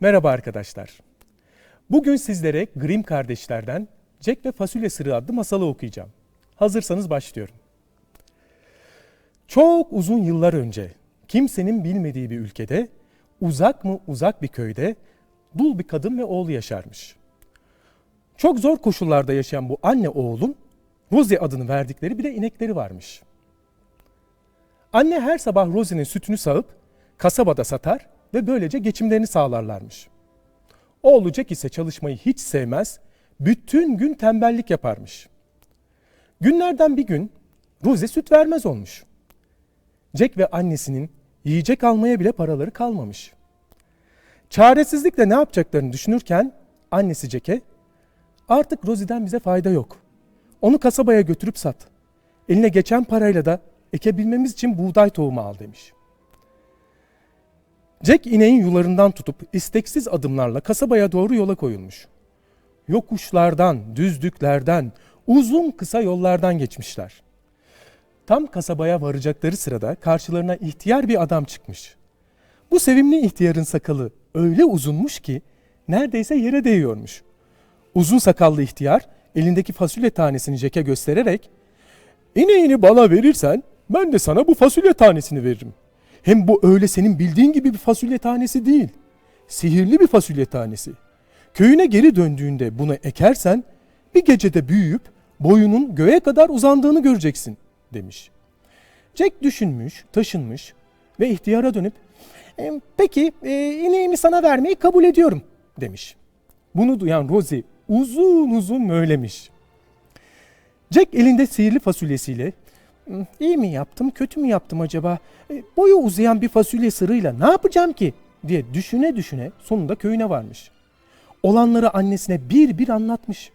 Merhaba arkadaşlar. Bugün sizlere Grimm kardeşlerden Jack ve Fasulye Sırrı adlı masalı okuyacağım. Hazırsanız başlıyorum. Çok uzun yıllar önce kimsenin bilmediği bir ülkede uzak mı uzak bir köyde dul bir kadın ve oğlu yaşarmış. Çok zor koşullarda yaşayan bu anne oğlun Rosie adını verdikleri bir de inekleri varmış. Anne her sabah Rosie'nin sütünü sağıp kasabada satar ve böylece geçimlerini sağlarlarmış. Jack ise çalışmayı hiç sevmez, bütün gün tembellik yaparmış. Günlerden bir gün Rosie süt vermez olmuş. Jack ve annesinin yiyecek almaya bile paraları kalmamış. Çaresizlikle ne yapacaklarını düşünürken annesi Jack'e artık Rosie'den bize fayda yok. Onu kasabaya götürüp sat. Eline geçen parayla da ekebilmemiz için buğday tohumu al demiş. Jack ineğin yularından tutup isteksiz adımlarla kasabaya doğru yola koyulmuş. Yokuşlardan, düzlüklerden, uzun kısa yollardan geçmişler. Tam kasabaya varacakları sırada karşılarına ihtiyar bir adam çıkmış. Bu sevimli ihtiyarın sakalı öyle uzunmuş ki neredeyse yere değiyormuş. Uzun sakallı ihtiyar elindeki fasulye tanesini Jack'e göstererek "İneğini bana verirsen ben de sana bu fasulye tanesini veririm. Hem bu öyle senin bildiğin gibi bir fasulye tanesi değil. Sihirli bir fasulye tanesi. Köyüne geri döndüğünde bunu ekersen bir gecede büyüyüp boyunun göğe kadar uzandığını göreceksin." demiş. Jack düşünmüş, taşınmış ve ihtiyara dönüp "E, "Peki, e, ineğimi sana vermeyi kabul ediyorum." demiş. Bunu duyan Rosie uzun uzun möylemiş. Jack elinde sihirli fasulyesiyle "Hmm, iyi mi yaptım, kötü mü yaptım acaba? E, Boyu uzayan bir fasulye sırığıyla ne yapacağım ki? diye düşüne düşüne sonunda köyüne varmış. Olanları annesine bir bir anlatmış.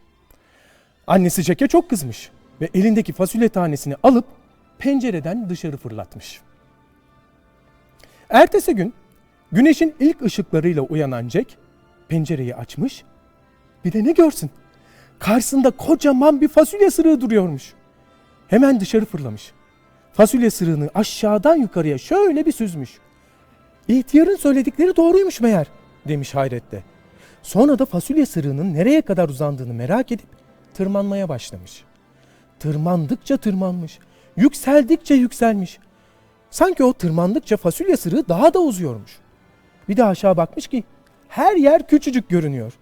Annesi Jack'e çok kızmış ve elindeki fasulye tanesini alıp pencereden dışarı fırlatmış. Ertesi gün güneşin ilk ışıklarıyla uyanan Jack pencereyi açmış. Bir de ne görsün? Karşısında kocaman bir fasulye sırığı duruyormuş. Hemen dışarı fırlamış. Fasulye sırığını aşağıdan yukarıya şöyle bir süzmüş. İhtiyarın söyledikleri doğruymuş meğer demiş hayretle. Sonra da fasulye sırığının nereye kadar uzandığını merak edip tırmanmaya başlamış. Tırmandıkça tırmanmış, yükseldikçe yükselmiş. Sanki o tırmandıkça fasulye sırığı daha da uzuyormuş. Bir de aşağı bakmış ki her yer küçücük görünüyor.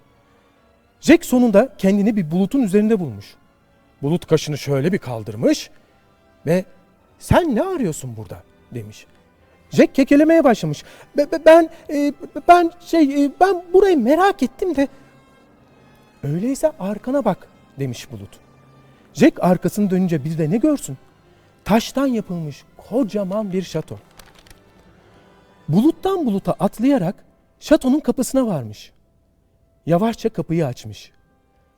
Jack sonunda kendini bir bulutun üzerinde bulmuş. Bulut kaşını şöyle bir kaldırmış ve sen ne arıyorsun burada demiş. Jack kekelemeye başlamış. "Be- be- Ben e, ben şey e, ben burayı merak ettim de öyleyse arkana bak demiş Bulut. Jack arkasını dönünce bir de ne görsün? Taştan yapılmış kocaman bir şato. Buluttan buluta atlayarak şatonun kapısına varmış. Yavaşça kapıyı açmış.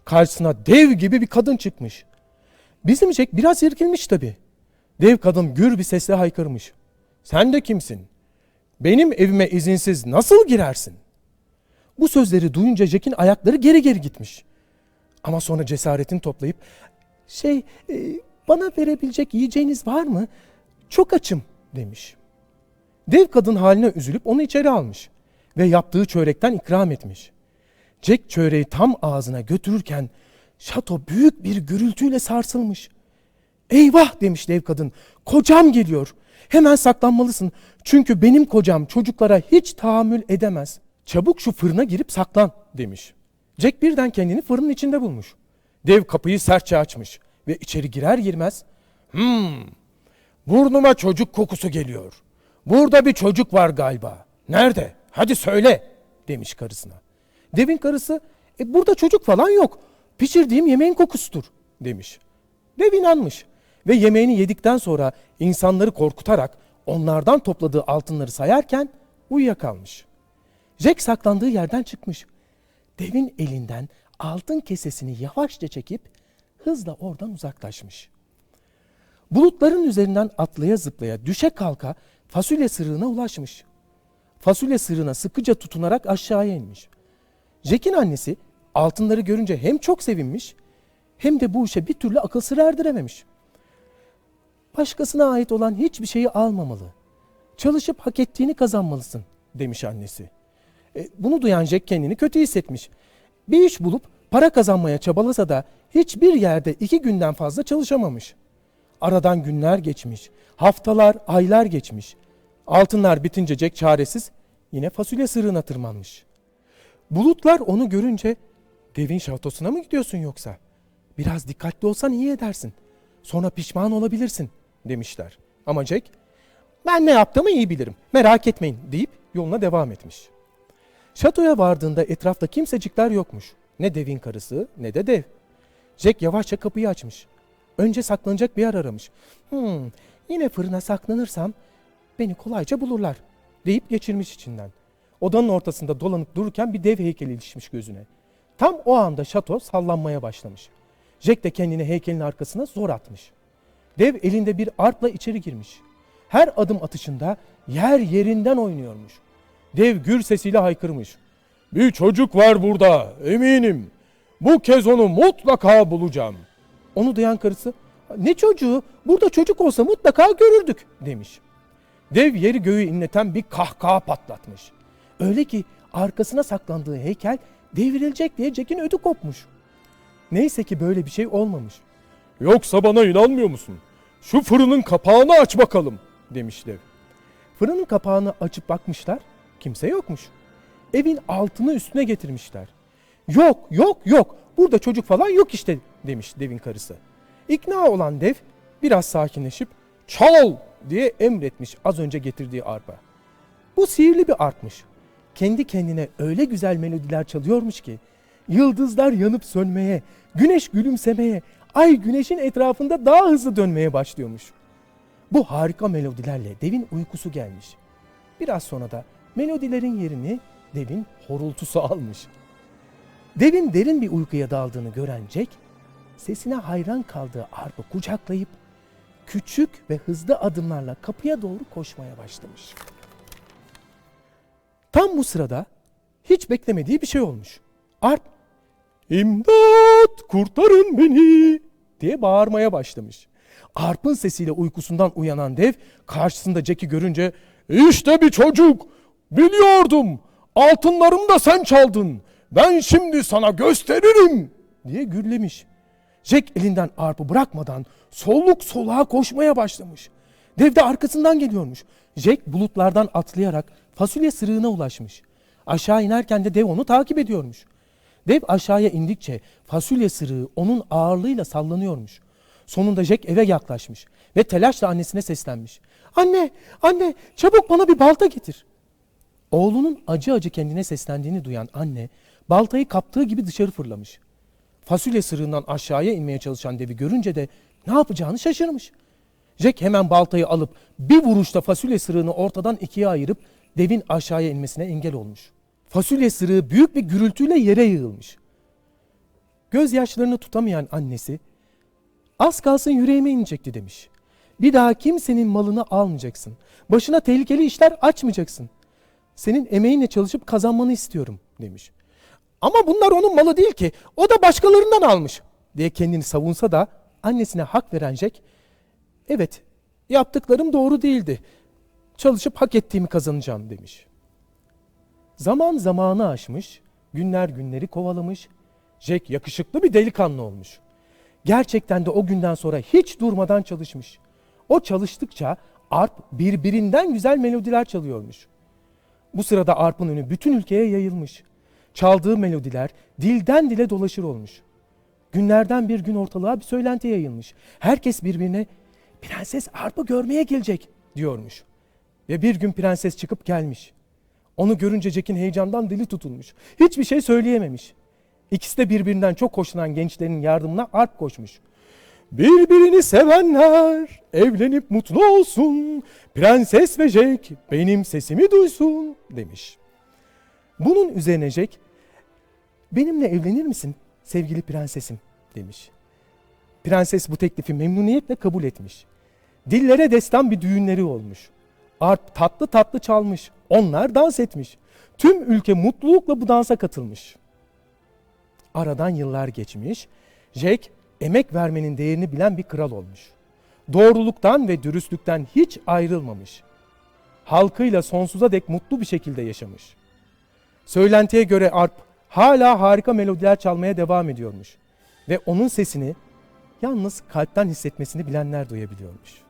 Karşısına dev gibi bir kadın çıkmış. Bizim Jack biraz irkilmiş tabii. Dev kadın gür bir sesle haykırmış. Sen de kimsin? Benim evime izinsiz nasıl girersin? Bu sözleri duyunca Jack'in ayakları geri geri gitmiş. Ama sonra cesaretini toplayıp şey e, bana verebilecek yiyeceğiniz var mı? Çok açım demiş. Dev kadın haline üzülüp onu içeri almış ve yaptığı çörekten ikram etmiş. Jack çöreği tam ağzına götürürken şato büyük bir gürültüyle sarsılmış. Eyvah demiş dev kadın. Kocam geliyor. Hemen saklanmalısın. Çünkü benim kocam çocuklara hiç tahammül edemez. Çabuk şu fırına girip saklan demiş. Jack birden kendini fırının içinde bulmuş. Dev kapıyı sertçe açmış ve içeri girer girmez Hmm, burnuma çocuk kokusu geliyor. Burada bir çocuk var galiba. Nerede? Hadi söyle demiş karısına. Devin karısı e, burada çocuk falan yok. Pişirdiğim yemeğin kokusudur demiş. Dev inanmış ve yemeğini yedikten sonra insanları korkutarak onlardan topladığı altınları sayarken uyuyakalmış. Jack saklandığı yerden çıkmış. Devin elinden altın kesesini yavaşça çekip hızla oradan uzaklaşmış. Bulutların üzerinden atlaya zıplaya düşe kalka fasulye sırığına ulaşmış. Fasulye sırığına sıkıca tutunarak aşağıya inmiş. Jack'in annesi altınları görünce hem çok sevinmiş hem de bu işe bir türlü akıl sır erdirememiş. Başkasına ait olan hiçbir şeyi almamalı. Çalışıp hak ettiğini kazanmalısın demiş annesi. E, bunu duyan Jack kendini kötü hissetmiş. Bir iş bulup para kazanmaya çabalasa da hiçbir yerde iki günden fazla çalışamamış. Aradan günler geçmiş, haftalar, aylar geçmiş. Altınlar bitince Jack çaresiz yine fasulye sırığına tırmanmış. Bulutlar onu görünce devin şatosuna mı gidiyorsun yoksa? Biraz dikkatli olsan iyi edersin. Sonra pişman olabilirsin demişler. Ama Jack ben ne yaptığımı iyi bilirim merak etmeyin deyip yoluna devam etmiş. Şatoya vardığında etrafta kimsecikler yokmuş. Ne devin karısı ne de dev. Jack yavaşça kapıyı açmış. Önce saklanacak bir yer aramış. Hmm, yine fırına saklanırsam beni kolayca bulurlar deyip geçirmiş içinden. Odanın ortasında dolanıp dururken bir dev heykeli ilişmiş gözüne. Tam o anda şato sallanmaya başlamış. Jack de kendini heykelin arkasına zor atmış. Dev elinde bir arpla içeri girmiş. Her adım atışında yer yerinden oynuyormuş. Dev gür sesiyle haykırmış. Bir çocuk var burada eminim. Bu kez onu mutlaka bulacağım. Onu duyan karısı ne çocuğu burada çocuk olsa mutlaka görürdük demiş. Dev yeri göğü inleten bir kahkaha patlatmış. Öyle ki arkasına saklandığı heykel devrilecek diye Jack'in ödü kopmuş. Neyse ki böyle bir şey olmamış. Yoksa bana inanmıyor musun? Şu fırının kapağını aç bakalım demiş dev. Fırının kapağını açıp bakmışlar. Kimse yokmuş. Evin altını üstüne getirmişler. Yok yok yok burada çocuk falan yok işte demiş devin karısı. İkna olan dev biraz sakinleşip çal diye emretmiş az önce getirdiği arpa. Bu sihirli bir arpmış. Kendi kendine öyle güzel melodiler çalıyormuş ki yıldızlar yanıp sönmeye, güneş gülümsemeye, ay güneşin etrafında daha hızlı dönmeye başlıyormuş. Bu harika melodilerle devin uykusu gelmiş. Biraz sonra da melodilerin yerini devin horultusu almış. Devin derin bir uykuya daldığını gören Jack, sesine hayran kaldığı arpa kucaklayıp küçük ve hızlı adımlarla kapıya doğru koşmaya başlamış. Tam bu sırada hiç beklemediği bir şey olmuş. Arp, İmdat kurtarın beni diye bağırmaya başlamış. Arp'ın sesiyle uykusundan uyanan dev karşısında Jack'i görünce işte bir çocuk biliyordum altınlarımı da sen çaldın ben şimdi sana gösteririm diye gürlemiş. Jack elinden arpı bırakmadan soluk soluğa koşmaya başlamış. Dev de arkasından geliyormuş. Jack bulutlardan atlayarak fasulye sırığına ulaşmış. Aşağı inerken de dev onu takip ediyormuş. Dev aşağıya indikçe fasulye sırığı onun ağırlığıyla sallanıyormuş. Sonunda Jack eve yaklaşmış ve telaşla annesine seslenmiş. Anne, anne çabuk bana bir balta getir. Oğlunun acı acı kendine seslendiğini duyan anne baltayı kaptığı gibi dışarı fırlamış. Fasulye sırığından aşağıya inmeye çalışan devi görünce de ne yapacağını şaşırmış. Jack hemen baltayı alıp bir vuruşta fasulye sırığını ortadan ikiye ayırıp devin aşağıya inmesine engel olmuş. Fasulye sırığı büyük bir gürültüyle yere yığılmış. Gözyaşlarını tutamayan annesi az kalsın yüreğime inecekti demiş. Bir daha kimsenin malını almayacaksın. Başına tehlikeli işler açmayacaksın. Senin emeğinle çalışıp kazanmanı istiyorum demiş. Ama bunlar onun malı değil ki. O da başkalarından almış diye kendini savunsa da annesine hak veren Jack, evet yaptıklarım doğru değildi. Çalışıp hak ettiğimi kazanacağım demiş. Zaman zamanı aşmış, günler günleri kovalamış. Jack yakışıklı bir delikanlı olmuş. Gerçekten de o günden sonra hiç durmadan çalışmış. O çalıştıkça arp birbirinden güzel melodiler çalıyormuş. Bu sırada arpın ünü bütün ülkeye yayılmış. Çaldığı melodiler dilden dile dolaşır olmuş. Günlerden bir gün ortalığa bir söylenti yayılmış. Herkes birbirine prenses arpı görmeye gelecek diyormuş. Ve bir gün prenses çıkıp gelmiş. Onu görünce Jack'in heyecandan dili tutulmuş. Hiçbir şey söyleyememiş. İkisi de birbirinden çok hoşlanan gençlerin yardımına arp koşmuş. Birbirini sevenler evlenip mutlu olsun. Prenses ve Jack benim sesimi duysun demiş. Bunun üzerine Jack benimle evlenir misin sevgili prensesim demiş. Prenses bu teklifi memnuniyetle kabul etmiş. Dillere destan bir düğünleri olmuş. Arp tatlı tatlı çalmış. Onlar dans etmiş. Tüm ülke mutlulukla bu dansa katılmış. Aradan yıllar geçmiş. Jack emek vermenin değerini bilen bir kral olmuş. Doğruluktan ve dürüstlükten hiç ayrılmamış. Halkıyla sonsuza dek mutlu bir şekilde yaşamış. Söylentiye göre arp hala harika melodiler çalmaya devam ediyormuş. Ve onun sesini yalnız kalpten hissetmesini bilenler duyabiliyormuş.